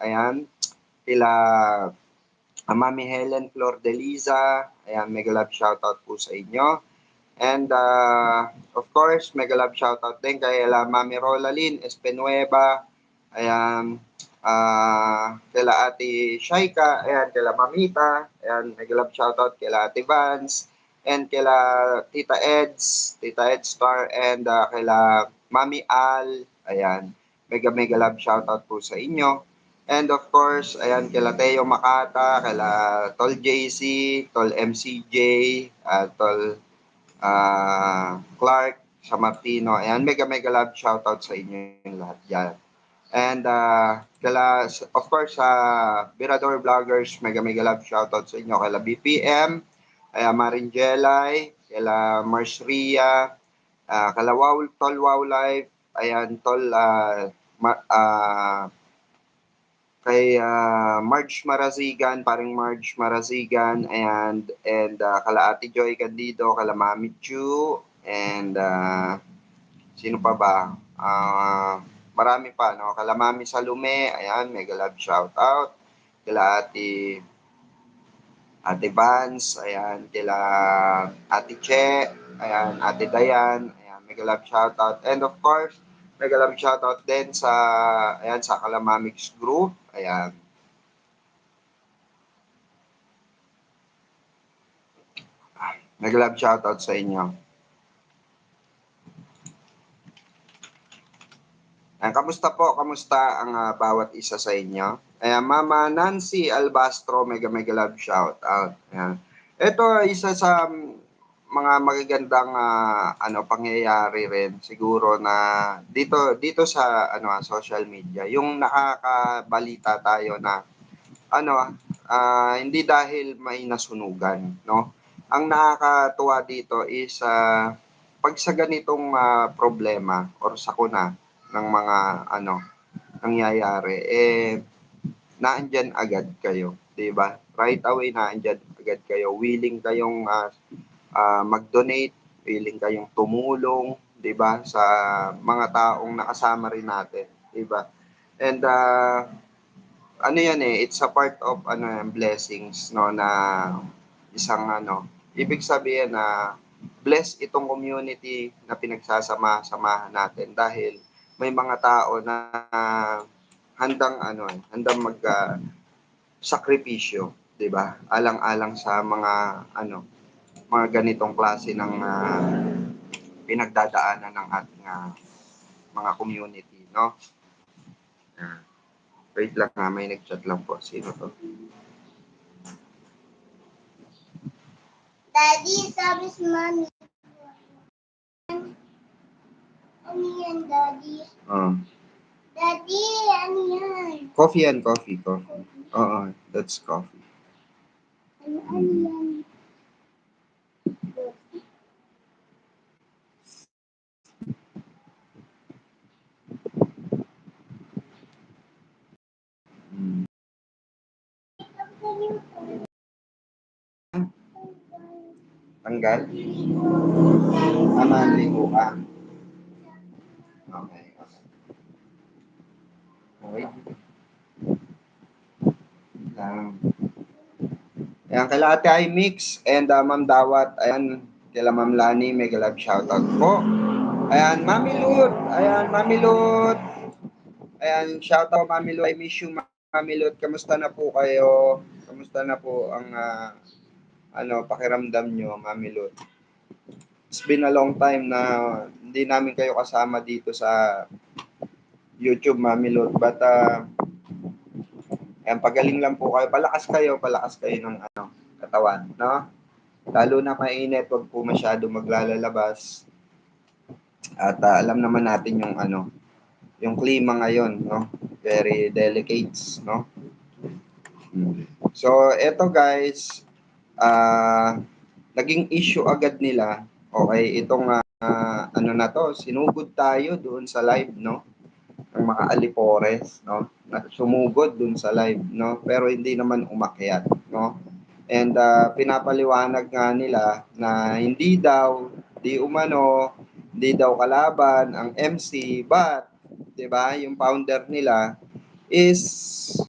Ayan. Kila Mami Helen Flor de Liza. Ayan, mega love shoutout po sa inyo. And uh, of course, mega love shoutout din kay la Mami Rolalyn Espenueva. Ayan, ah kila Ate Shaika, ayan, kila Mamita, ayan, mega love shoutout kila Ate Vance, and kila Tita Eds, Tita Eds Star, and uh, kila Mami Al, ayan, mega mega love shoutout po sa inyo. And of course, ayan, kila Teo Makata, kila Tol JC, Tol MCJ, uh, Tol ah Clark, sa Martino. Ayan, mega mega love shoutout sa inyo yung lahat dyan. And uh, kala, of course, sa Birador Vloggers, mega mega love shoutout sa inyo. Kala BPM, kaya Marin Jelay, kala Mars Ria, uh, kala Wow, Tol Wow Life, ayan, Tol, uh, ma, uh, kay uh, Marge Marazigan, paring Marge Marazigan, and and uh, kala Ate Joy Candido, kala Mami Chu, and uh, sino pa ba? Uh, marami pa, no? Kala Mami Salume, ayan, mega love shout out. Kila Ate Ate Vance, ayan, kila Ate Che, ayan, Ate Dayan, ayan, mega love shout out. And of course, mega love shout out din sa ayan sa Kalamamix Group, ayan. Mega love shout out sa inyo. Ayan, kamusta po? Kamusta ang ah, bawat isa sa inyo? Ayan, Mama Nancy Albastro, mega mega love shout out. Ayan. Ito isa sa mga magagandang ah, ano pangyayari rin siguro na dito dito sa ano ah, social media. Yung nakakabalita tayo na ano ah, hindi dahil may nasunugan no? Ang nakakatuwa dito is ah, pag sa ganitong ah, problema or sakuna ng mga ano nangyayari eh naandyan agad kayo, 'di ba? Right away naandyan agad kayo, willing kayong ah, ah, mag-donate, willing kayong tumulong, 'di ba? Sa mga taong nakasama rin natin, 'di ba? And ah, ano 'yan eh, it's a part of ano blessings no na isang ano, ibig sabihin na bless itong community na pinagsasama-samahan natin dahil may mga tao na handang ano eh, handang mag ah, sakripisyo, 'di ba? Alang-alang sa mga ano, mga ganitong klase ng ah, pinagdadaanan ng ating ah, mga community, no? Ah, wait lang nga, may nag-chat lang po. Sino to? Daddy, sabi si Mami. Ano yan, Daddy? Oh. Daddy, ano yan? Coffee yan, coffee, coffee. Oo, that's coffee. Ano, ano yan? Tanggal? Tama, ligo ka. Okay, okay. Lang. Ayan, kala ate ay mix and uh, ma'am Dawat, ayan, kila ma'am Lani, mega love shoutout po. Ayan, Mami Lut, ayan, Mami Lut. Ayan, shoutout Mami Lut, I miss you Mami Lut, kamusta na po kayo? Kamusta na po ang ah, ano, pakiramdam nyo, Mami Lut? It's been a long time na hindi namin kayo kasama dito sa YouTube, Mami Lut. But, uh, ayan, pagaling lang po kayo. Palakas kayo, palakas kayo ng ano, katawan, no? Lalo na mainit, wag po masyado maglalalabas. At ah, alam naman natin yung ano, yung klima ngayon, no? Very delicate, no? So, eto guys, ah naging issue agad nila. Okay, itong ah, ano na to, sinugod tayo doon sa live, no? Ng mga alipores, no? Sumugod doon sa live, no? Pero hindi naman umakyat, no? And ah, pinapaliwanag nga nila na hindi daw, di umano, hindi daw kalaban ang MC, but, 'di ba, yung founder nila is